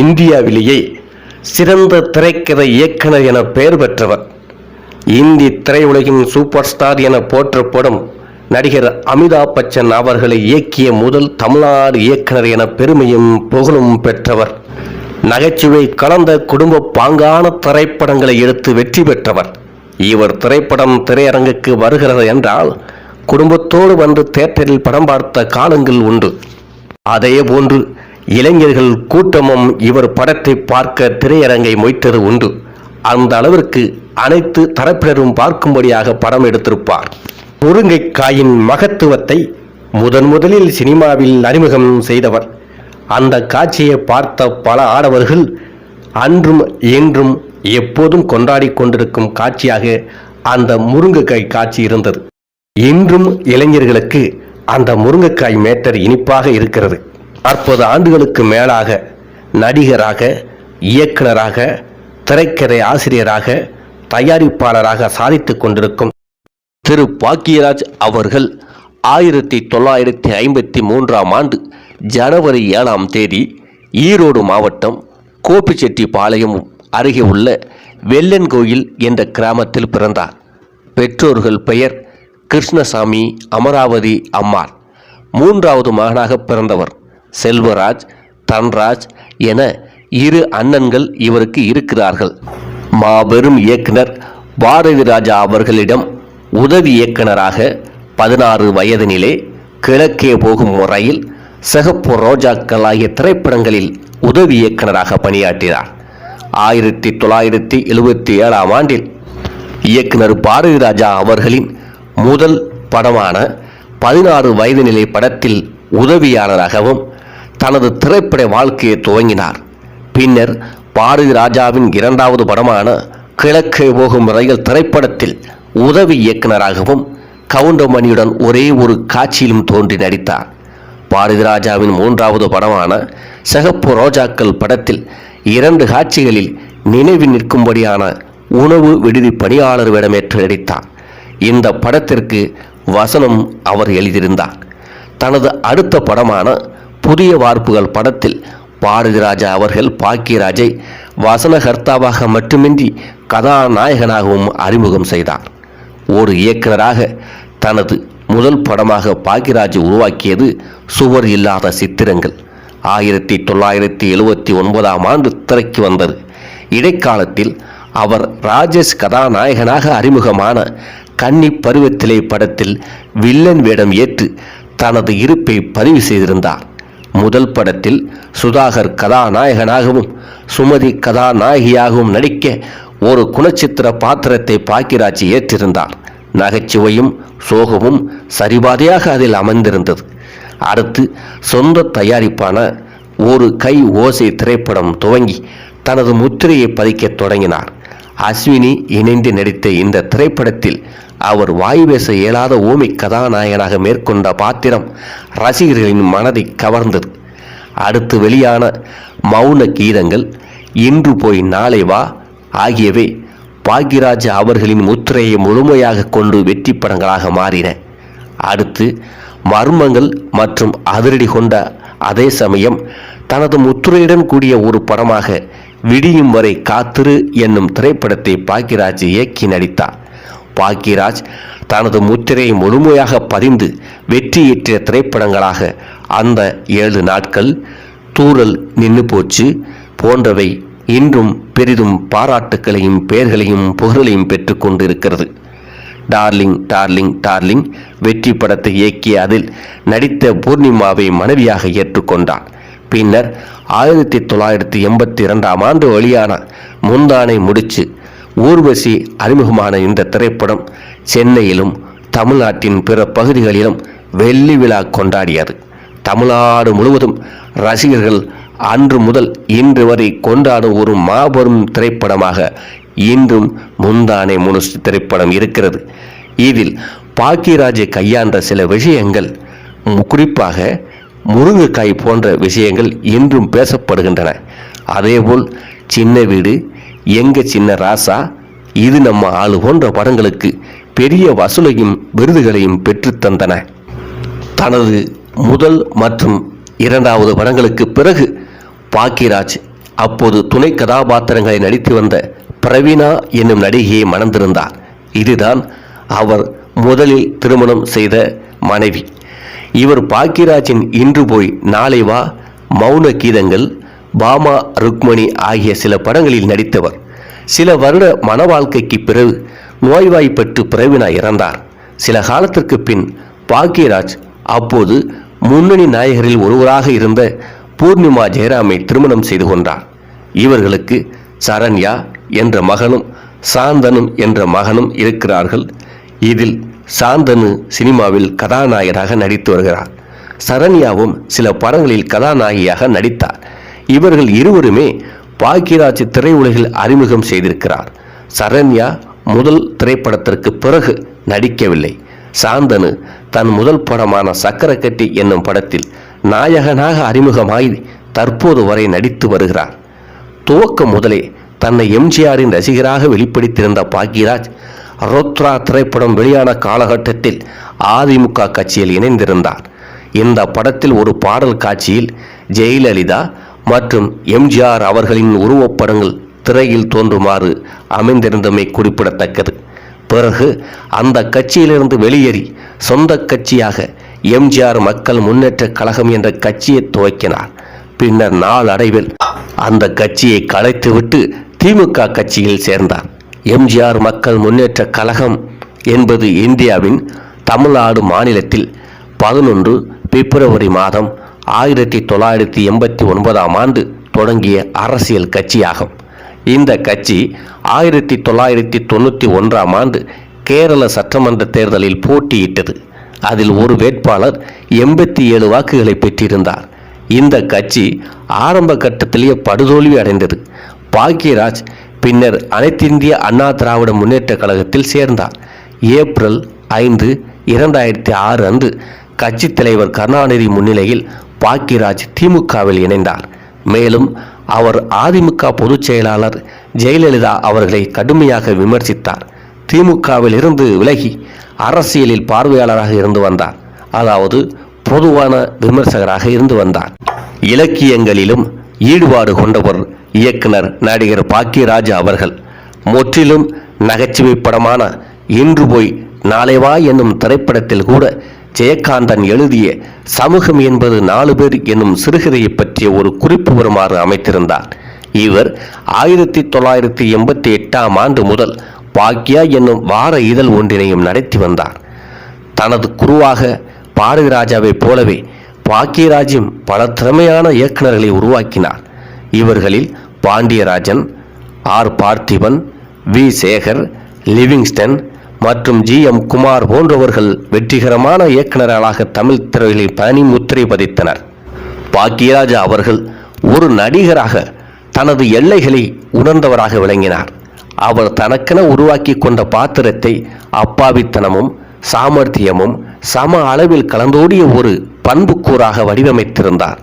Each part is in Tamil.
இந்தியாவிலேயே சிறந்த திரைக்கதை இயக்குனர் என பெயர் பெற்றவர். இந்தி திரையுலகின் சூப்பர் ஸ்டார் என போற்றப்படும் நடிகர் அமிதாப் பச்சன் அவர்களை இயக்கிய முதல் தமிழ்நாடு இயக்குனர் என பெருமையும் புகழும் பெற்றவர். நகைச்சுவை கலந்த குடும்ப பாங்கான திரைப்படங்களை எடுத்து வெற்றி பெற்றவர். இவர் திரைப்படம் திரையரங்குக்கு வருகிறது என்றால் குடும்பத்தோடு வந்து தேட்டரில் படம் பார்த்த காலங்கள் உண்டு. அதே போன்று இளைஞர்கள் கூட்டமும் இவர் படத்தை பார்க்க திரையரங்கை மொய்த்தது உண்டு. அந்த அளவிற்கு அனைத்து தரப்பினரும் பார்க்கும்படியாக படம் எடுத்திருப்பார். முருங்கைக்காயின் மகத்துவத்தை முதன் முதலில் சினிமாவில் அறிமுகம் செய்தவர். அந்த காட்சியை பார்த்த பல ஆடவர்கள் அன்றும் இன்றும் எப்போதும் கொண்டாடி கொண்டிருக்கும் காட்சியாக அந்த முருங்கைக்காய் காட்சி இருந்தது. இன்றும் இளைஞர்களுக்கு அந்த முருங்கைக்காய் மேட்டர் இனிப்பாக இருக்கிறது. நாற்பது ஆண்டுகளுக்கு மேலாக நடிகராக இயக்குனராக திரைக்கதை ஆசிரியராக தயாரிப்பாளராக சாதித்துக் கொண்டிருக்கும் திரு பாக்கியராஜ் அவர்கள் ஆயிரத்தி தொள்ளாயிரத்தி ஐம்பத்தி மூன்றாம் ஆண்டு ஜனவரி ஏழாம் தேதி ஈரோடு மாவட்டம் கோபிச்செட்டிப்பாளையம் அருகே உள்ள வெள்ளன்கோயில் என்ற கிராமத்தில் பிறந்தார். பெற்றோர்கள் பெயர் கிருஷ்ணசாமி அமராவதி அம்மாள். மூன்றாவது மகனாக பிறந்தவர் செல்வராஜ் தன்ராஜ் என இரு அண்ணன்கள் இவருக்கு இருக்கிறார்கள். மாபெரும் இயக்குனர் பாரதி ராஜா அவர்களிடம் உதவி இயக்குனராக பதினாறு வயதினிலே கிழக்கே போகும் முறையில் சிகப்பு ரோஜாக்கள் ஆகிய திரைப்படங்களில் உதவி இயக்குனராக பணியாற்றினார். ஆயிரத்தி தொள்ளாயிரத்தி எழுபத்தி ஏழாம் ஆண்டில் இயக்குனர் பாரதி ராஜா அவர்களின் முதல் படமான பதினாறு வயது நிலை படத்தில் உதவியாளராகவும் தனது திரைப்பட வாழ்க்கையை துவங்கினார். பின்னர் பாரதி ராஜாவின் இரண்டாவது படமான கிழக்கே போகும் ரயில் திரைப்படத்தில் உதவி இயக்குனராகவும் கவுண்டமணியுடன் ஒரே ஒரு காட்சியிலும் தோன்றி நடித்தார். பாரதி ராஜாவின் மூன்றாவது படமான சிகப்பு ரோஜாக்கள் படத்தில் இரண்டு காட்சிகளில் நினைவு நிற்கும்படியான உணவு விடுதி பணியாளர் வேடமேற்று நடித்தார். இந்த படத்திற்கு வசனம் அவர் எழுதியிருந்தார். தனது அடுத்த படமான புதிய வார்ப்புகள் படத்தில் பாரதிராஜா அவர்கள் பாக்கியராஜை வசனகர்த்தாவாக மட்டுமின்றி கதாநாயகனாகவும் அறிமுகம் செய்தார். ஒரு இயக்குநராக தனது முதல் படமாக பாக்கியராஜ் உருவாக்கியது சுவர் இல்லாத சித்திரங்கள். ஆயிரத்தி தொள்ளாயிரத்தி எழுவத்தி ஒன்பதாம் ஆண்டு திரைக்கு வந்தது. இடைக்காலத்தில் அவர் ராஜேஷ் கதாநாயகனாக அறிமுகமான கன்னி பருவத்திலே படத்தில் வில்லன் வேடம் ஏற்று தனது இருப்பை பதிவு செய்திருந்தார். முதல் படத்தில் சுதாகர் கதாநாயகனாகவும் சுமதி கதாநாயகியாகவும் நடிக்க ஒரு குணச்சித்திர பாத்திரத்தை பாக்கியராஜ் ஏற்றிருந்தார். நகைச்சுவையும் சோகமும் சரிபாதையாக அதில் அமர்ந்திருந்தது. அடுத்து சொந்த தயாரிப்பான ஒரு கை ஓசை திரைப்படம் துவங்கி தனது முத்திரையை பதிக்கத் தொடங்கினார். அஸ்வினி இணைந்து நடித்த இந்த திரைப்படத்தில் அவர் வாய் பேச இயலாத ஊமை கதாநாயகனாக மேற்கொண்ட பாத்திரம் ரசிகர்களின் மனதை கவர்ந்தது. அடுத்து வெளியான மௌன கீதங்கள் இன்று போய் நாளை வா ஆகியவை பாக்யராஜ் அவர்களின் முத்திரையை முழுமையாக கொண்டு வெற்றி படங்களாக மாறின. அடுத்து மர்மங்கள் மற்றும் அதிரடி கொண்ட அதே சமயம் தனது முத்துரையுடன் கூடிய ஒரு படமாக விடியும் வரை காத்திரு என்னும் திரைப்படத்தை பாக்யராஜ் இயக்கி நடித்தார். பாக்யராஜ் தனது முத்திரையை முழுமையாக பதிந்து வெற்றியேற்றிய திரைப்படங்களாக அந்த ஏழு நாட்கள் தூரல் நின்று போச்சு. போன்றவை இன்றும் பெரிதும் பாராட்டுக்களையும் பெயர்களையும் புகழையும் பெற்றுக்கொண்டு இருக்கிறது டார்லிங் டார்லிங் டார்லிங் வெற்றி படத்தை இயக்கிய அதில் நடித்த பூர்ணிமாவை மனைவியாக ஏற்றுக்கொண்டார் பின்னர் ஆயிரத்தி தொள்ளாயிரத்தி எண்பத்தி இரண்டாம் ஆண்டு வெளியான முந்தானை முடிச்சு ஊர்வசி அறிமுகமான இந்த திரைப்படம் சென்னையிலும் தமிழ்நாட்டின் பிற பகுதிகளிலும் வெள்ளி விழா கொண்டாடியது. தமிழ்நாடு முழுவதும் ரசிகர்கள் அன்று முதல் இன்று வரை கொண்டாடும் ஒரு மாபெரும் திரைப்படமாக இன்றும் முந்தானை முனுசு திரைப்படம் இருக்கிறது. இதில் பாக்கியராஜை கையாண்ட சில விஷயங்கள் குறிப்பாக முருங்கைக்காய் போன்ற விஷயங்கள் இன்றும் பேசப்படுகின்றன. அதேபோல் சின்ன வீடு எங்க சின்ன ராசா? இது நம்ம ஆளு போன்ற படங்களுக்கு பெரிய வசூலையும் விருதுகளையும் பெற்றுத் தந்தன. தனது முதல் மற்றும் இரண்டாவது படங்களுக்கு பிறகு பாக்கியராஜ் அப்போது துணை கதாபாத்திரங்களை நடித்து வந்த பிரவீணா என்னும் நடிகையை மணந்திருந்தார். இதுதான் அவர் முதலில் திருமணம் செய்த மனைவி. இவர் பாக்கியராஜின் இன்று போய் நாளை வா மௌன கீதங்கள் பாமா ருக்மணி ஆகிய சில படங்களில் நடித்தவர். சில வருட மன வாழ்க்கைக்கு பிறகு நோய்வாய்ப்பட்டு பிறவினா இறந்தார். சில காலத்திற்கு பின் பாக்கியராஜ் அப்போது முன்னணி நாயகரில் ஒருவராக இருந்த பூர்ணிமா ஜெயராமை திருமணம் செய்து கொண்டார். இவர்களுக்கு சரண்யா என்ற மகனும் சாந்தனும் என்ற மகனும் இருக்கிறார்கள். இதில் சாந்தனு சினிமாவில் கதாநாயகராக நடித்து வருகிறார். சரண்யாவும் சில படங்களில் கதாநாயகியாக நடித்தார். இவர்கள் இருவருமே பாக்கியராஜ் திரையுலகில் அறிமுகம் செய்திருக்கிறார். சரண்யா முதல் திரைப்படத்திற்கு பிறகு நடிக்கவில்லை. சாந்தனு தன் முதல் படமான சக்கரக்கட்டி என்னும் படத்தில் நாயகனாக அறிமுகமாகி தற்போது வரை நடித்து வருகிறார். துவக்கம் முதலே தன்னை எம்ஜிஆரின் ரசிகராக வெளிப்படுத்தியிருந்த பாக்கியராஜ் ரோத்ரா திரைப்படம் வெளியான காலகட்டத்தில் அதிமுக கட்சியில் இணைந்திருந்தார். இந்த படத்தில் ஒரு பாடல் காட்சியில் ஜெயலலிதா மற்றும் எம்ஜிஆர் அவர்களின் உருவப்படங்கள் திரையில் தோன்றுமாறு அமைந்திருந்தமை குறிப்பிடத்தக்கது. பிறகு அந்த கட்சியிலிருந்து வெளியேறி சொந்த கட்சியாக எம்ஜிஆர் மக்கள் முன்னேற்ற கழகம் என்ற கட்சியை துவக்கினார். பின்னர் நாளடைவில் அந்த கட்சியை கலைத்துவிட்டு திமுக கட்சியில் சேர்ந்தார். எம்ஜிஆர் மக்கள் முன்னேற்ற கழகம் என்பது இந்தியாவின் தமிழ்நாடு மாநிலத்தில் பதினொன்று பிப்ரவரி மாதம் ஆயிரத்தி தொள்ளாயிரத்தி எண்பத்தி ஒன்பதாம் ஆண்டு தொடங்கிய அரசியல் கட்சியாகும். இந்த கட்சி ஆயிரத்தி தொள்ளாயிரத்தி தொண்ணூற்றி ஒன்றாம் ஆண்டு கேரள சட்டமன்ற தேர்தலில் போட்டியிட்டது. அதில் ஒரு வேட்பாளர் எண்பத்தி ஏழு வாக்குகளை பெற்றிருந்தார். இந்த கட்சி ஆரம்ப கட்டத்திலேயே படுதோல்வி அடைந்தது. பாக்யராஜ் பின்னர் அனைத்திந்திய அண்ணா திராவிட முன்னேற்ற கழகத்தில் சேர்ந்தார். ஏப்ரல் ஐந்து இரண்டாயிரத்தி ஆறு அன்று கட்சித் தலைவர் கருணாநிதி முன்னிலையில் பாக்கியராஜ் திமுகவில் இணைந்தார். மேலும் அவர் அதிமுக பொதுச் செயலாளர் ஜெயலலிதா அவர்களை கடுமையாக விமர்சித்தார். திமுகவில் இருந்து விலகி அரசியலில் பார்வையாளராக இருந்து வந்தார். அதாவது பொதுவான விமர்சகராக இருந்து வந்தார். இலக்கியங்களிலும் ஈடுபாடு கொண்டவர் இயக்குனர் நடிகர் பாக்கியராஜ் அவர்கள். முற்றிலும் நகைச்சுவை படமான இன்று போய் நாளை வா என்னும் திரைப்படத்தில் கூட ஜெயகாந்தன் எழுதிய சமூகம் என்பது நாலு பேர் என்னும் சிறுகதையை பற்றிய ஒரு குறிப்பு வருமாறு அமைத்திருந்தார். இவர் ஆயிரத்தி தொள்ளாயிரத்தி எண்பத்தி எட்டாம் ஆண்டு முதல் பாக்யா என்னும் வார இதழ் ஒன்றினையும் நடத்தி வந்தார். தனது குருவாக பாரதிராஜாவைப் போலவே பாக்கியராஜும் பல திறமையான இயக்குநர்களை உருவாக்கினார். இவர்களில் Pandiarajan R. Parthiban V. Sekhar Livingston மற்றும் ஜி எம் குமார் போன்றவர்கள் வெற்றிகரமான இயக்குநர்களாக தமிழ் திரைகளில் பணி முத்திரை பதித்தனர். பாக்கியராஜா அவர்கள் ஒரு நடிகராக தனது எல்லைகளை உணர்ந்தவராக விளங்கினார். அவர் தனக்கென உருவாக்கி கொண்ட பாத்திரத்தை அப்பாவித்தனமும் சாமர்த்தியமும் சம அளவில் கலந்தோடிய ஒரு பண்புக்கூறாக வடிவமைத்திருந்தார்.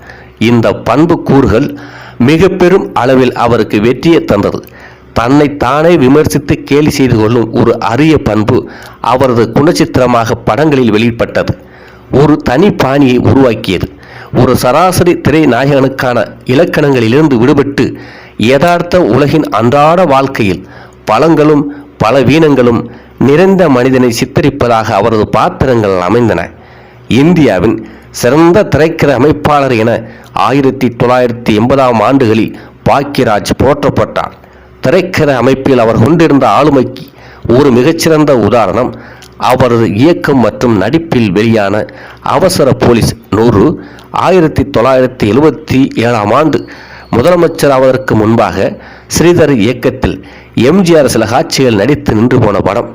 இந்த பண்புக்கூறுகள் மிக பெரும் அளவில் அவருக்கு வெற்றியை தந்தது. தன்னை தானே விமர்சித்து கேலி செய்து கொள்ளும் ஒரு அரிய பண்பு அவரது குணச்சித்திரமாக படங்களில் வெளிப்பட்டது ஒரு தனி பாணியை உருவாக்கியது. ஒரு சராசரி திரை நாயகனுக்கான இலக்கணங்களிலிருந்து விடுபட்டு யதார்த்த உலகின் அன்றாட வாழ்க்கையில் பழங்களும் பல வீணங்களும் நிறைந்த மனிதனை சித்தரிப்பதாக அவரது பாத்திரங்கள் அமைந்தன. இந்தியாவின் சிறந்த திரைக்கிற அமைப்பாளர் என ஆயிரத்தி தொள்ளாயிரத்தி எண்பதாம் ஆண்டுகளில் பாக்கியராஜ் போற்றப்பட்டார். திரைக்கர அமைப்பில் அவர் கொண்டிருந்த ஆளுமைக்கு ஒரு மிகச்சிறந்த உதாரணம். அவரது இயக்கம் மற்றும் நடிப்பில் வெளியான அவசர போலீஸ் நூறு ஆயிரத்தி தொள்ளாயிரத்தி எழுபத்தி ஏழாம் ஆண்டு முதலமைச்சர் ஆவதற்கு முன்பாக ஸ்ரீதர் இயக்கத்தில் எம்ஜிஆர் சில காட்சிகள் நடித்து நின்று போன படம்.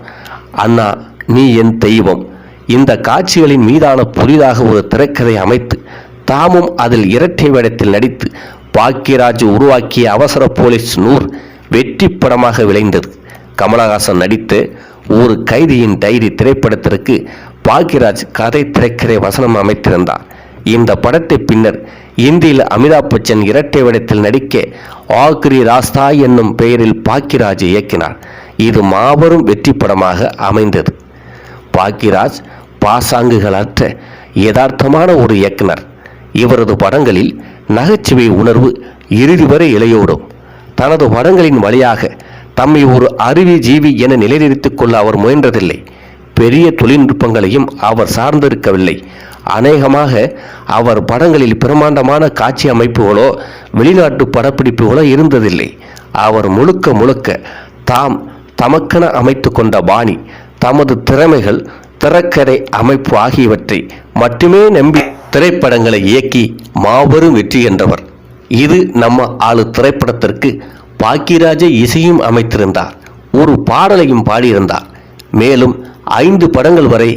அண்ணா நீ என் தெய்வம். இந்த காட்சிகளின் மீதான புதிதாக ஒரு திரைக்கதை அமைத்து தாமும் அதில் இரட்டை வேடத்தில் நடித்து பாக்கியராஜ் உருவாக்கிய அவசர போலீஸ் நூர் வெற்றி படமாக விளைந்தது. கமலஹாசன் நடித்த ஒரு கைதியின் டைரி திரைப்படத்திற்கு பாக்யராஜ் கதை திரைக்கரை வசனம் அமைத்திருந்தார். இந்த படத்தை பின்னர் இந்தியில் அமிதாப் பச்சன் இரட்டை வேடத்தில் நடிக்க ஆக்ரி ராஸ்தா என்னும் பெயரில் பாக்யராஜ் இயக்கினார். இது மாபெரும் வெற்றி படமாக அமைந்தது. பாக்கியராஜ் பாசாங்குகளற்ற யதார்த்தமான ஒரு இயக்குனர். இவரது படங்களில் நகைச்சுவை உணர்வு இறுதி வரை இளையோடும் தனது படங்களின் வழியாக தம்மை ஒரு அருவி ஜீவி என நிலைநிறுத்திக் கொள்ள அவர் முயன்றதில்லை. பெரிய தொழில்நுட்பங்களையும் அவர் சார்ந்திருக்கவில்லை. அநேகமாக அவர் படங்களில் பிரமாண்டமான காட்சி அமைப்புகளோ வெளிநாட்டு படப்பிடிப்புகளோ இருந்ததில்லை. அவர் முழுக்க முழுக்க தாம் தமக்கென அமைத்து கொண்ட பாணி தமது திறமைகள் திறக்கரை அமைப்பு ஆகியவற்றை மட்டுமே நம்பி திரைப்படங்களை இயக்கி மாபெரும் வெற்றி என்றவர். இது நம்ம ஆளு திரைப்படத்திற்கு பாக்கியராஜ இசையும் அமைத்திருந்தார். ஒரு பாடலையும் பாடியிருந்தார். மேலும் ஐந்து படங்கள் வரை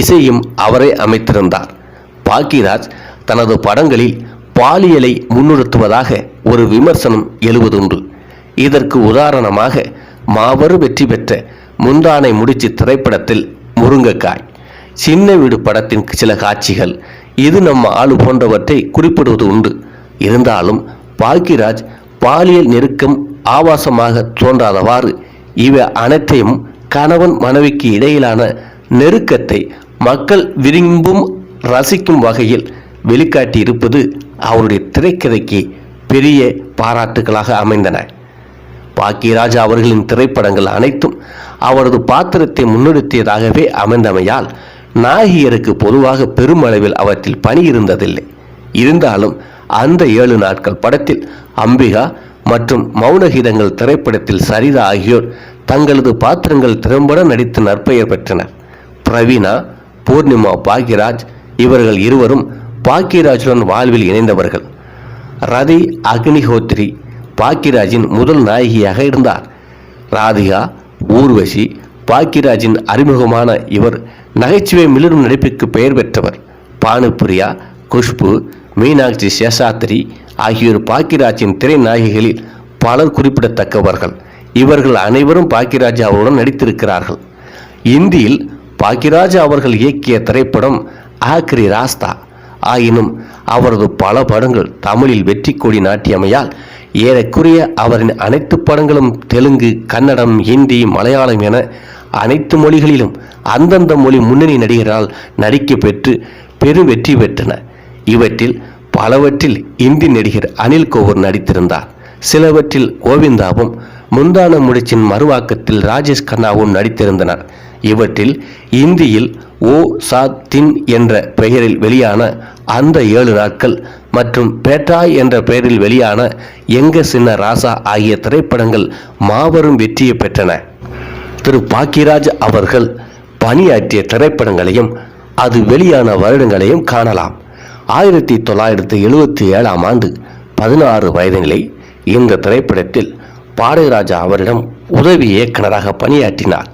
இசையும் அவரே அமைத்திருந்தார். பாக்கியராஜ் தனது படங்களில் பாலியலை முன்னிறுத்துவதாக ஒரு விமர்சனம் எழுவதுண்டு. இதற்கு உதாரணமாக மாபெரும் வெற்றி பெற்ற முந்தானை முடிச்சு திரைப்படத்தில் முருங்கைக்காய் சின்ன வீடு படத்தின் சில காட்சிகள் இது நம்ம ஆளு போன்றவற்றை குறிப்பிடுவது உண்டு இருந்தாலும் பாக்கியராஜ் பாலியல் நெருக்கம் ஆபாசமாக தோன்றாதவாறு இவை அனைத்தையும் கணவன் மனைவிக்கு இடையிலான நெருக்கத்தை மக்கள் விரும்பும் ரசிக்கும் வகையில் வெளிக்காட்டி இருப்பது அவருடைய திரைக்கதைக்கு பெரிய பாராட்டுகளாக அமைந்தன. பாக்கியராஜ் அவர்களின் திரைப்படங்கள் அனைத்தும் அவரது பாத்திரத்தை முன்னெடுத்தியதாகவே அமைந்தமையால் நாயகியருக்கு பொதுவாக பெருமளவில் அவற்றில் பணி இருந்ததில்லை இருந்தாலும் அந்த ஏழு நாட்கள் படத்தில் அம்பிகா மற்றும் மௌனகீதங்கள் திரைப்படத்தில் சரிதா ஆகியோர் தங்களது பாத்திரங்கள் திறம்பட நடித்து நற்பெயர் பெற்றனர். பிரவீனா பூர்ணிமா பாக்யராஜ் இவர்கள் இருவரும் பாக்யராஜுடன் வாழ்வில் இணைந்தவர்கள். ரதி அக்னிஹோத்ரி பாக்யராஜின் முதல் நாயகியாக இருந்தார். ராதிகா ஊர்வசி பாக்கியராஜின் அறிமுகமான இவர் நகைச்சுவை மிளிரும் நடிப்புக்கு பெயர் பெற்றவர். பானுப்பிரியா குஷ்பு மீனாட்சி சேஷாத்ரி ஆகியோர் பாக்கியராஜின் திரை நாயகிகளில் பலர் குறிப்பிடத்தக்கவர்கள். இவர்கள் அனைவரும் பாக்கியராஜ் அவருடன் நடித்திருக்கிறார்கள். இந்தியில் பாக்கியராஜ் அவர்கள் இயக்கிய திரைப்படம் ஆக்ரி ராஸ்தா. ஆயினும் அவரது பல படங்கள் தமிழில் வெற்றி கொடி நாட்டியமையால் ஏறக்குறைய அவரின் அனைத்து படங்களும் தெலுங்கு கன்னடம் ஹிந்தி மலையாளம் என அனைத்து மொழிகளிலும் அந்தந்த மொழி முன்னணி நடிகரால் நடிக்க பெற்று பெரும் வெற்றி பெற்றன. இவற்றில் பலவற்றில் இந்தி நடிகர் அனில் கோவர் நடித்திருந்தார். சிலவற்றில் கோவிந்தாவும் முந்தான முடிச்சின் மறுவாக்கத்தில் ராஜேஷ் கண்ணாவும் நடித்திருந்தனர். இவற்றில் இந்தியில் ஓ சா தின் என்ற பெயரில் வெளியான அந்த ஏழு நாட்கள் மற்றும் பேட்டாய் என்ற பெயரில் வெளியான எங்க சின்ன ராசா ஆகிய திரைப்படங்கள் மாபெரும் வெற்றியை பெற்றன. திரு பாக்கியராஜ் அவர்கள் பணியாற்றிய திரைப்படங்களையும் அது வெளியான வருடங்களையும் காணலாம். ஆயிரத்தி தொள்ளாயிரத்தி எழுபத்தி ஏழாம் ஆண்டு பதினாறு வயதினிலே இந்த திரைப்படத்தில் பாடகராஜா அவரிடம் உதவி இயக்குனராக பணியாற்றினார்.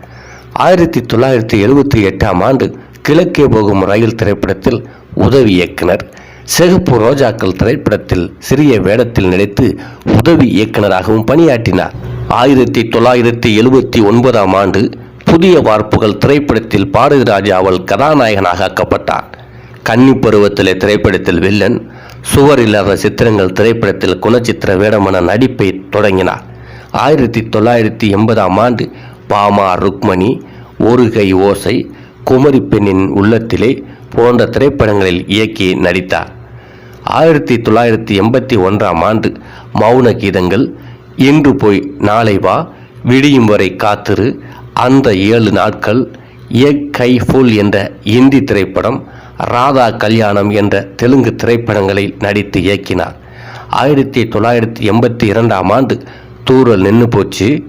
ஆயிரத்தி தொள்ளாயிரத்தி எழுபத்தி எட்டாம் ஆண்டு கிழக்கே போகும் ரயில் திரைப்படத்தில் உதவி இயக்குனர் சிகப்பு ரோஜாக்கள் திரைப்படத்தில் சிறிய வேடத்தில் நடித்து உதவி இயக்குனராகவும் பணியாற்றினார். ஆயிரத்தி தொள்ளாயிரத்தி எழுபத்தி ஒன்பதாம் ஆண்டு புதிய வார்ப்புகள் திரைப்படத்தில் பாரதிராஜா அவள் கதாநாயகனாக ஆக்கப்பட்டார். கன்னி பருவத்தில் திரைப்படத்தில் வில்லன் சுவர் இல்லாத சித்திரங்கள் திரைப்படத்தில் குணச்சித்திர வேடமான நடிப்பை தொடங்கினார். ஆயிரத்தி தொள்ளாயிரத்தி எண்பதாம் ஆண்டு பாமா ருக்மணி ஒரு கை ஓசை குமரி பெண்ணின் உள்ளத்திலே போன்ற திரைப்படங்களில் இயக்கி நடித்தார். ஆயிரத்தி தொள்ளாயிரத்தி எண்பத்தி ஒன்றாம் ஆண்டு மௌன கீதங்கள் இன்று போய் நாளை வா விடியும் வரை காத்திரு அந்த ஏழு நாட்கள் எக் கை ஃபுல் என்ற இந்தி திரைப்படம் ராதா கல்யாணம் என்ற தெலுங்கு திரைப்படங்களில் நடித்து இயக்கினார். ஆயிரத்தி தொள்ளாயிரத்தி எண்பத்தி இரண்டாம் ஆண்டு தூரல் நின்று போச்சு.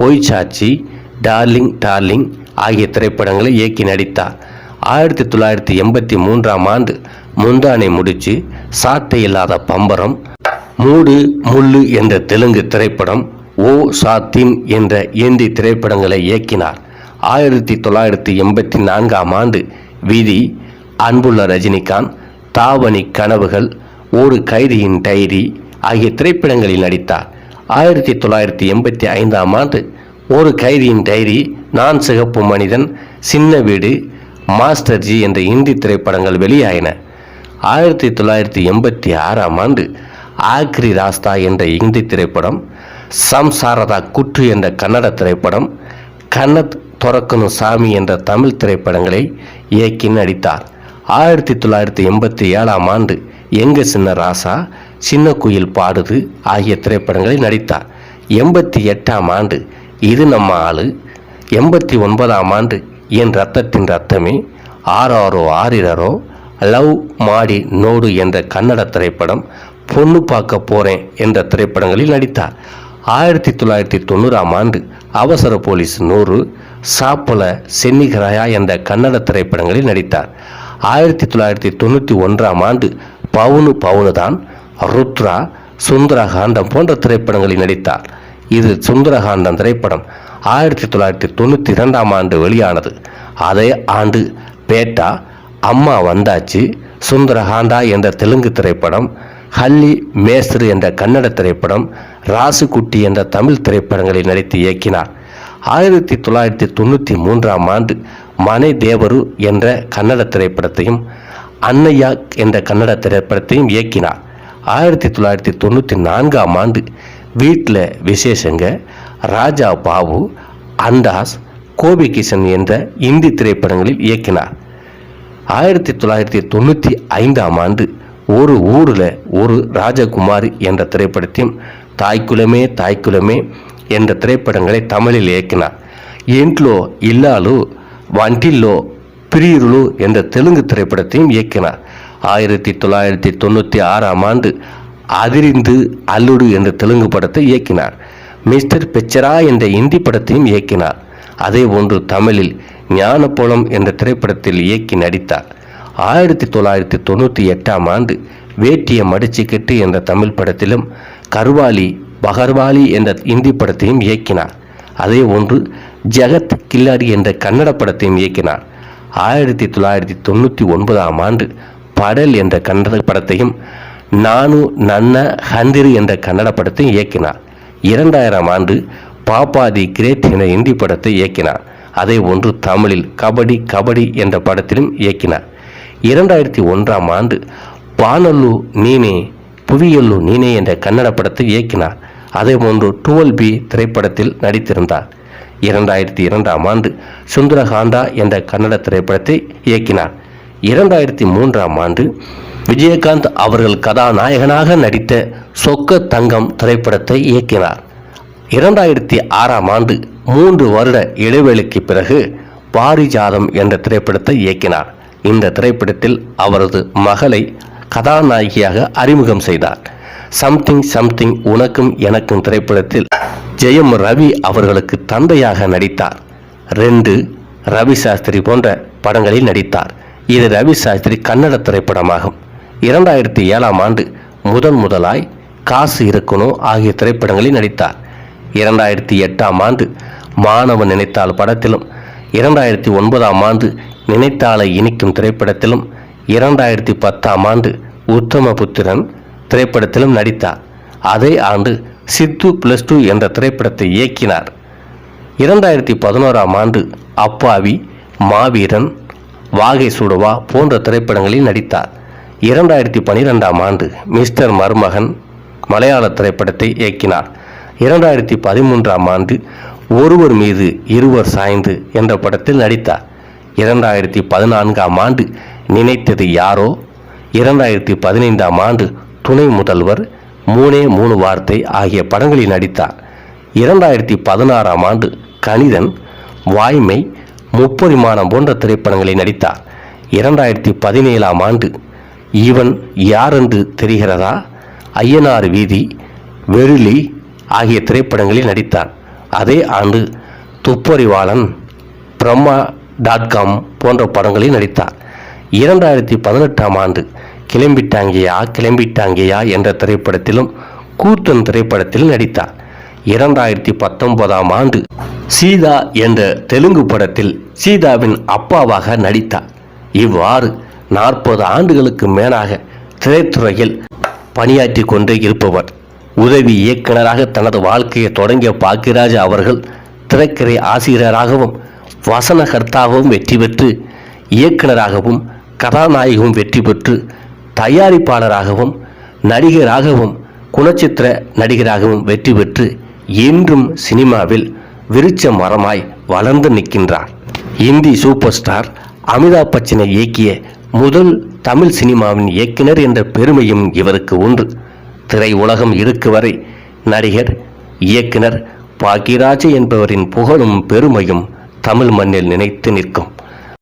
பொய்ச்சாச்சி டார்லிங் டார்லிங் ஆகிய திரைப்படங்களை இயக்கி நடித்தார். ஆயிரத்தி தொள்ளாயிரத்தி எண்பத்தி மூன்றாம் ஆண்டு முந்தானை முடிச்சு சாட்டை இல்லாத பம்பரம் மூடு முள்ளு என்ற தெலுங்கு திரைப்படம் ஓ சாத்தின் என்ற இந்தி திரைப்படங்களை இயக்கினார். ஆயிரத்தி தொள்ளாயிரத்தி எண்பத்தி நான்காம் ஆண்டு விதி அன்புள்ள ரஜினிகாந்த் தாவணி கனவுகள் ஒரு கைதியின் டைரி ஆகிய திரைப்படங்களில் நடித்தார். ஆயிரத்தி தொள்ளாயிரத்தி எண்பத்தி ஐந்தாம் ஆண்டு ஒரு கைதியின் டைரி நான் சிகப்பு மனிதன் சின்ன வீடு மாஸ்டர் ஜி என்ற இந்தி திரைப்படங்கள் வெளியாயின. ஆயிரத்தி தொள்ளாயிரத்தி எண்பத்தி ஆறாம் ஆண்டு ஆக்ரி ராஸ்தா என்ற இந்தி திரைப்படம் சம்சாரதா குற்று என்ற கன்னட திரைப்படம் கன்னத் துறக்கணும் சாமி என்ற தமிழ் திரைப்படங்களை இயக்கி நடித்தார். ஆயிரத்தி தொள்ளாயிரத்தி எண்பத்தி ஏழாம் ஆண்டு எங்க சின்ன ராசா சின்ன குயில் பாடுது ஆகிய திரைப்படங்களில் நடித்தார். எண்பத்தி எட்டாம் ஆண்டு இது நம்ம ஆளு. எண்பத்தி ஒன்பதாம் ஆண்டு என் ரத்தத்தின் ரத்தமே ஆறாரோ ஆறிரரோ லவ் மாடி நோடு என்ற கன்னட திரைப்படம் பொண்ணு பார்க்க போகிறேன் என்ற திரைப்படங்களில் நடித்தார். ஆயிரத்தி தொள்ளாயிரத்தி தொண்ணூறாம் ஆண்டு அவசர போலீஸ் நூறு சாப்பல சென்னிகராயா என்ற கன்னட திரைப்படங்களில் நடித்தார். ஆயிரத்தி தொள்ளாயிரத்தி தொண்ணூற்றி ஒன்றாம் ஆண்டு பவுனு பவுனு தான் ருத்ரா சுந்தரகாண்டம் போன்ற திரைப்படங்களில் நடித்தார். இது சுந்தரகாண்டம் திரைப்படம் ஆயிரத்தி தொள்ளாயிரத்தி தொண்ணூற்றி இரண்டாம் ஆண்டு வெளியானது. அதே ஆண்டு பேட்டா அம்மா வந்தாச்சு சுந்தரகாண்டா என்ற தெலுங்கு திரைப்படம் ஹல்லி மேஸ்திரு என்ற கன்னட திரைப்படம் ராசுகுட்டி என்ற தமிழ் திரைப்படங்களில் நடித்து இயக்கினார். ஆயிரத்தி தொள்ளாயிரத்தி தொண்ணூற்றி மூன்றாம் ஆண்டு மனை தேவரு என்ற கன்னட திரைப்படத்தையும் அன்னையா என்ற கன்னட திரைப்படத்தையும் இயக்கினார் ஆயிரத்தி தொள்ளாயிரத்தி தொண்ணூற்றி நான்காம் ஆண்டு வீட்டில் விசேஷங்க ராஜா பாபு அண்டாஸ் கோபி கிஷன் என்ற இந்தி திரைப்படங்களில் இயக்கினார் ஆயிரத்தி தொள்ளாயிரத்தி தொண்ணூற்றி ஐந்தாம் ஆண்டு ஒரு ஊரில் ஒரு ராஜகுமாரி என்ற திரைப்படத்தையும் தாய்க்குலமே தாய்க்குலமே என்ற திரைப்படங்களை தமிழில் இயக்கினார் ఇంట్లో ఇల్లాలు வண்டில்லோ பிரியுருளு என்ற தெலுங்கு திரைப்படத்தையும் இயக்கினார். ஆயிரத்தி தொள்ளாயிரத்தி தொண்ணூற்றி ஆறாம் ஆண்டு அதிரிந்து அல்லுடு என்ற தெலுங்கு படத்தை இயக்கினார். மிஸ்டர் பெச்சரா என்ற இந்தி படத்தையும் இயக்கினார். அதே ஒன்று தமிழில் ஞானப்போலம் என்ற திரைப்படத்தில் இயக்கி நடித்தார். ஆயிரத்தி தொள்ளாயிரத்தி தொண்ணூற்றி எட்டாம் ஆண்டு வேட்டிய மடிச்சுக்கெட்டு என்ற தமிழ் படத்திலும் கர்வாலி பகர்வாலி என்ற இந்தி படத்தையும் இயக்கினார். அதே ஒன்று ஜெகத் கில்லாடி என்ற கன்னட படத்தையும் இயக்கினார். ஆயிரத்தி தொள்ளாயிரத்தி தொண்ணூற்றி ஒன்பதாம் ஆண்டு படல் என்ற கன்னட படத்தையும் நானு நன்ன ஹந்திரி என்ற கன்னட படத்தையும் இயக்கினார். இரண்டாயிரம் ஆண்டு பாப்பாதி கிரேட் என்ற இந்தி படத்தை இயக்கினார். அதே ஒன்று தமிழில் கபடி கபடி என்ற படத்திலும் இயக்கினார். இரண்டாயிரத்தி ஒன்றாம் ஆண்டு பானல்லு நீனே புவியல்லு நீனே என்ற கன்னட படத்தை இயக்கினார். அதே போன்று டுவெல் பி திரைப்படத்தில் நடித்திருந்தார். இரண்டாயிரத்தி இரண்டாம் ஆண்டு சுந்தரகாந்தா என்ற கன்னட திரைப்படத்தை இயக்கினார். இரண்டாயிரத்தி மூன்றாம் ஆண்டு விஜயகாந்த் அவர்கள் கதாநாயகனாக நடித்த சொக்க தங்கம் திரைப்படத்தை இயக்கினார். இரண்டாயிரத்தி ஆறாம் ஆண்டு மூன்று வருட இடைவேளைக்கு பிறகு பாரிஜாதம் என்ற திரைப்படத்தை இயக்கினார். இந்த திரைப்படத்தில் அவரது மகளை கதாநாயகியாக அறிமுகம் செய்தார். சம்திங் சம்திங் உனக்கும் எனக்கும் திரைப்படத்தில் ஜெயம் ரவி அவர்களுக்கு தந்தையாக நடித்தார். ரெண்டு ரவி சாஸ்திரி போன்ற படங்களில் நடித்தார். இது ரவி சாஸ்திரி கன்னட திரைப்படமாகும். இரண்டாயிரத்தி ஏழாம் ஆண்டு முதன் முதலாய் காசு இருக்கணும் ஆகிய திரைப்படங்களில் நடித்தார். இரண்டாயிரத்தி எட்டாம் ஆண்டு மாணவன் நினைத்தால் படத்திலும் இரண்டாயிரத்தி ஒன்பதாம் ஆண்டு நினைத்தாலை இனிக்கும் திரைப்படத்திலும் இரண்டாயிரத்தி பத்தாம் ஆண்டு உத்தமபுத்திரன் திரைப்படத்திலும் நடித்தார். அதே ஆண்டு சித்து பிளஸ் டூ என்ற திரைப்படத்தை இயக்கினார். இரண்டாயிரத்தி பதினோராம் ஆண்டு அப்பாவி மாவீரன் வாகை சுடுவா போன்ற திரைப்படங்களில் நடித்தார். இரண்டாயிரத்தி பனிரெண்டாம் ஆண்டு மிஸ்டர் மருமகன் மலையாள திரைப்படத்தை இயக்கினார். இரண்டாயிரத்தி பதிமூன்றாம் ஆண்டு ஒருவர் மீது இருவர் சாய்ந்து என்ற படத்தில் நடித்தார். இரண்டாயிரத்தி பதினான்காம் ஆண்டு நினைத்தது யாரோ? இரண்டாயிரத்தி பதினைந்தாம் ஆண்டு துணை முதல்வர் மூணே மூணு வார்த்தை ஆகிய படங்களில் நடித்தார். இரண்டாயிரத்தி பதினாறாம் ஆண்டு கணிதன் வாய்மை முப்பரிமாணம் போன்ற திரைப்படங்களில் நடித்தார். இரண்டாயிரத்தி பதினேழாம் ஆண்டு இவன் யாரென்று தெரிகிறதா? ஐயனார் வீதி வெருளி ஆகிய திரைப்படங்களில் நடித்தார். அதே ஆண்டு துப்பறிவாளன் பிரம்மா டாட் காம் போன்ற படங்களில் நடித்தார். இரண்டாயிரத்தி பதினெட்டாம் ஆண்டு கிளம்பிட்டாங்கயா கிளம்பிட்டாங்கயா என்ற திரைப்படத்திலும் கூத்தன் திரைப்படத்தில் நடித்தார். இரண்டாயிரத்தி பத்தொன்பதாம் ஆண்டு சீதா என்ற தெலுங்கு படத்தில் சீதாவின் அப்பாவாக நடித்தார். இவ்வாறு நாற்பது ஆண்டுகளுக்கு மேலாக திரைத்துறையில் பணியாற்றி கொண்டே இருப்பவர். உதவி இயக்குனராக தனது வாழ்க்கையை தொடங்கிய பாக்கியராஜ் அவர்கள் திரைக்கரை ஆசிரியராகவும் வசனகர்த்தாகவும் வெற்றி பெற்று இயக்குநராகவும் கதாநாயகவும் வெற்றி பெற்று தயாரிப்பாளராகவும் நடிகராகவும் குணச்சித்திர நடிகராகவும் வெற்றி பெற்று இன்றும் சினிமாவில் விருச்ச மரமாய் வளர்ந்து நிற்கின்றார். இந்தி சூப்பர் ஸ்டார் அமிதாப் பச்சனை இயக்கிய முதல் தமிழ் சினிமாவின் இயக்குனர் என்ற பெருமையும் இவருக்கு உண்டு. திரை உலகம் இருக்கு வரை நடிகர் இயக்குனர் பாக்கியராஜ என்பவரின் புகழும் பெருமையும் தமிழ் மண்ணில் நினைத்து நிற்கும்.